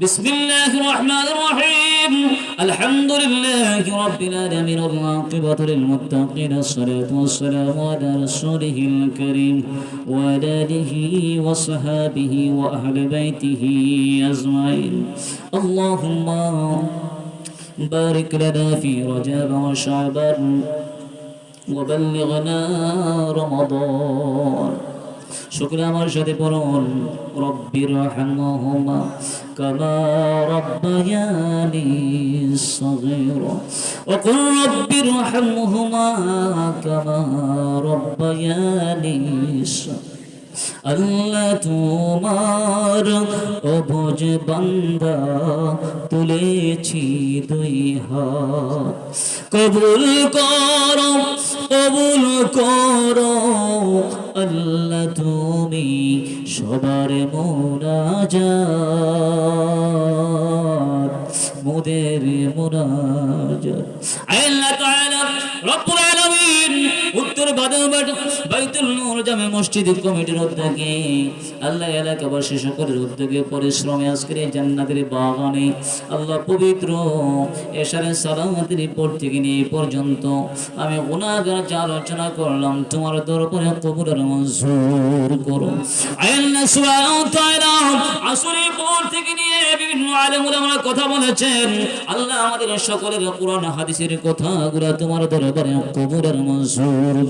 بسم الله الرحمن الرحيم. الحمد لله رب العالمين والعاقبة للمتقين الصلاة والسلام على رسوله الكريم وعلى آله وصحابه وأهل بيته أجمعين. اللهم بارك لنا في رجاب وشعبان وبلغنا رمضان. শুক্র আমার সাথে পড়ুন রব্বির রহমহুমা কামা রব্বায়ানি সগীরা وقل رب ارحمهما كما ربياني صغيرا আল্লাহ তোমার অভোজ বান্দা তুলেছি দুই হাত। কবুল করো কবুল করো। আল্লাহ তুমি সবার মোনাজাত, মোদের মোনাজাত। আল্লাহ তাআলা রব্বুল আল্লাহ এলাকাবাসী সকলের উদ্যোগে পরিশ্রমে আমি আলোচনা করলাম, তোমার দরবারে কবুলের মঞ্জুর করো। কথা বলেছেন। আল্লাহ আমাদের সকলের কোরআন, হাদিসের কথাগুলো তোমার দরবারে কবুলের মঞ্জুর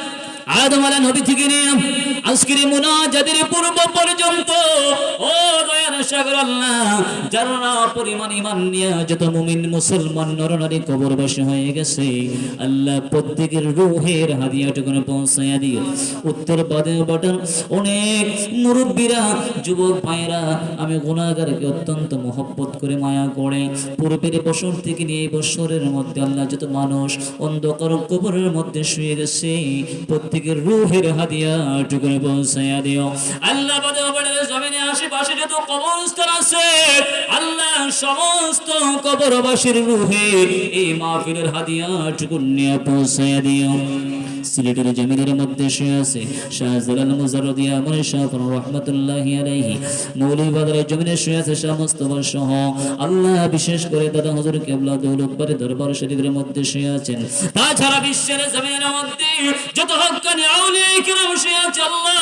নবী থেকে আজকের মুনাজাতের পূর্ব পর্যন্ত, ও দয়ার সাগর আল্লাহ পরিমাণ যত মুমিন মুসলমান নরনারী হয়ে গেছে, আল্লাহ প্রত্যেকের রুহের পৌঁছাইয়া উত্তর বাদে বটন অনেক মুরব্বীরা, যুবক ভাইরা আমি গুণাগারকে অত্যন্ত মহব্বত করে মায়া করে, পূর্বের বছর থেকে নিয়ে বছরের মধ্যে আল্লাহ যত মানুষ অন্ধকার কবরের মধ্যে শুয়ে গেছে প্রত্যেকের রুহের হাদিয়া টুকুরে পৌঁছাইয়া দিও। আল্লাহ বাদে জমিনে আশেপাশে যত কবরস্থান আছে সমস্ত কবরবাসীর রুহে এই মাহফিলের হাদিয়া টুকুন নিয়ে পৌঁছাইয়া দিও। সিলেটের জমিনের মধ্যে শুয়ে আছে, শাহজালাল মুজারদিয়া মনে শাহফর রহমতুল্লাহ আলাইহি। মৌলিবাদের জমিনে শুয়ে আছে শাহ মুস্তফা সহ। আল্লাহ বিশেষ করে দাদা হুজুর কেবলা দৌলতবাড়ি দরবার শরীফের মধ্যে শুয়ে আছেন। তাছাড়া বিশ্বের জমিনের মধ্যে যত হক্কানি আউলিয়া কিরাম শুয়ে আছে আল্লাহ,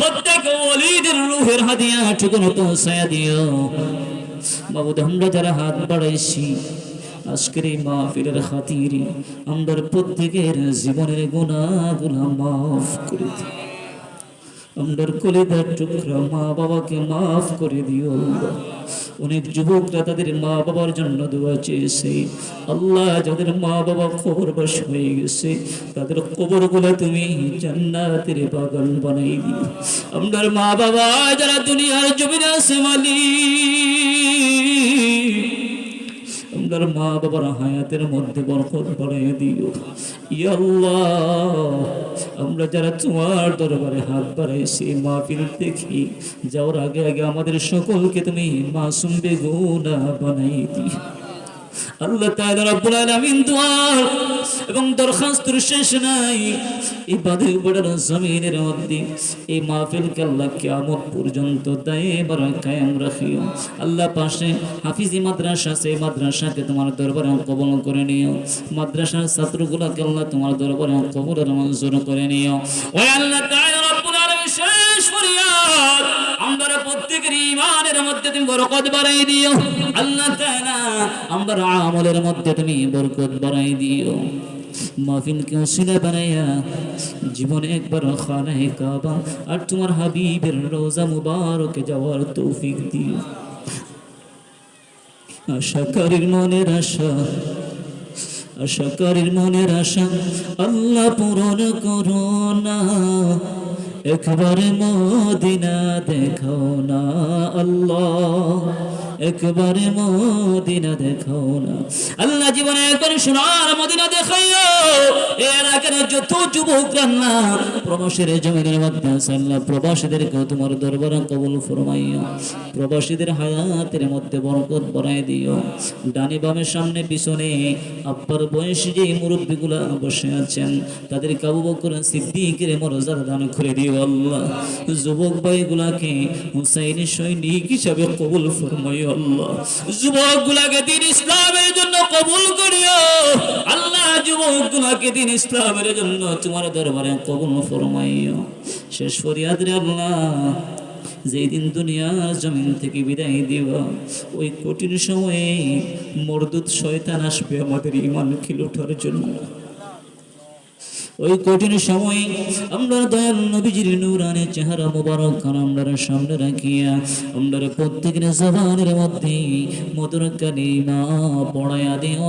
প্রত্যেক ওলিদের রূহের হাদিয়া ঠিকানা পৌঁছায়া দিও। বাবু আমরা যারা হাত বাড়াইছি, আজকের এই মাহফিলের খাতিরে আমাদের প্রত্যেকের জীবনের গুণাগুলা মাফ করে দিও। আমরার কলিদার টুকরা মা বাবাকে মাফ করে দিও। অনেক যুবকরা তাদের মা বাবার জন্য দোয়া চেয়েছে। আল্লাহ যাদের মা বাবা খবর বাস হয়ে গেছে, তাদের কবরগুলা তুমি জান্নাতের বাগান বানাই দিও। আমরার মা বাবা যারা দুনিয়ার জমিনে আছে, মালিক আপনার মা বাবার হায়াতের মধ্যে বরকত বাড়িয়ে দিও। আমরা যারা তোমার দরবারে হাত বাড়ে সে মা মাহফিল দেখি, যাওয়ার আগে আগে আমাদের সকলকে তুমি মাসুম বেগুনা বানাই দিও। আল্লাহ তাআলা রব্বুল আলামিন দুয়ার এবং দরখাস্তর শেষ নাই। এই বাদে বড় জমিনের মধ্যে এই মাহফিলকে আল্লাহ কিয়ামত পর্যন্ত দায়বার কায়েম রাখিও। আল্লাহ পাশে হাফিজি মাদ্রাসা সেই মাদ্রাসাকে তোমার দরবারে কবল করে নিও। মাদ্রাসার ছাত্রগুলোকে আল্লাহ তোমার দরবারে কবুলের মঞ্জুর করে নিও। ওই আল্লাহ তাআলা রব্বুল আলামিন শেষ ফরিয়াদ আমরা প্রত্যেকের ইমানের মধ্যে তুমি বরকত বাড়াই দিও। আল্লাহ তাআলা আমরা আমলের মধ্যে তুমি বরকত বাড়াই দিও। মাহফিলকে উসিলা বানাইয়া জীবনে একবার খানায় কাবা আর তোমার হাবিবের রোজা মুবারকে যাওয়ার তৌফিক দিও। আশাকারীর মনের আশা আশাকারীর মনের আশা, আল্লাহ পূরণ করো না। একবার মদিনা দেখো না আল্লাহ। একবার মদিনা দেখো না। আল্লাহ জীবনে একবার সোনার মদিনা দেখাইও। এর আগে যত যুবকরা না প্রবাসের জমিনের মধ্যে আল্লাহ, প্রবাসীদেরকেও তোমার দরবারে কবুল ফরমাইও। প্রবাসীদের হায়াতের মধ্যে বরকত বড়াই দিও। ডানি বামের সামনে পিছনে আব্বার বয়সী যে মুরব্বীগুলা বসে আছেন তাদের কাবু বকর সিদ্দিকের মর্যাদা দান করে দিও আল্লাহ। যুবক ভাইগুলাকে হুসাইনি সৈনিক হিসাবে কবুল ফরমাইও আল্লাহ। যুবক গুলাকে দিন ইসলামের জন্য কবুল করিও। আল্লাহ যুবক গুলাকে দিন ইসলামের জন্য তোমার দরবারে কবুল ফরমাইও। শেষ ফরিয়াদ রে আল্লাহ, যেই দিন দুনিয়ার জমিন থেকে বিদায় দিব, ওই কঠিন সময়ে মরদুত শয়তান আসবে আমাদের ইমানকে লুঠার জন্য। ওই কঠিন সময় আমরা দয়াল নবীজির নূরানি চেহারা মুবারক খান আমরা সামনে রাখিয়া, আমরা প্রত্যেকের জবানের মধ্যে মধুর কালিমা পড়ায়া দিও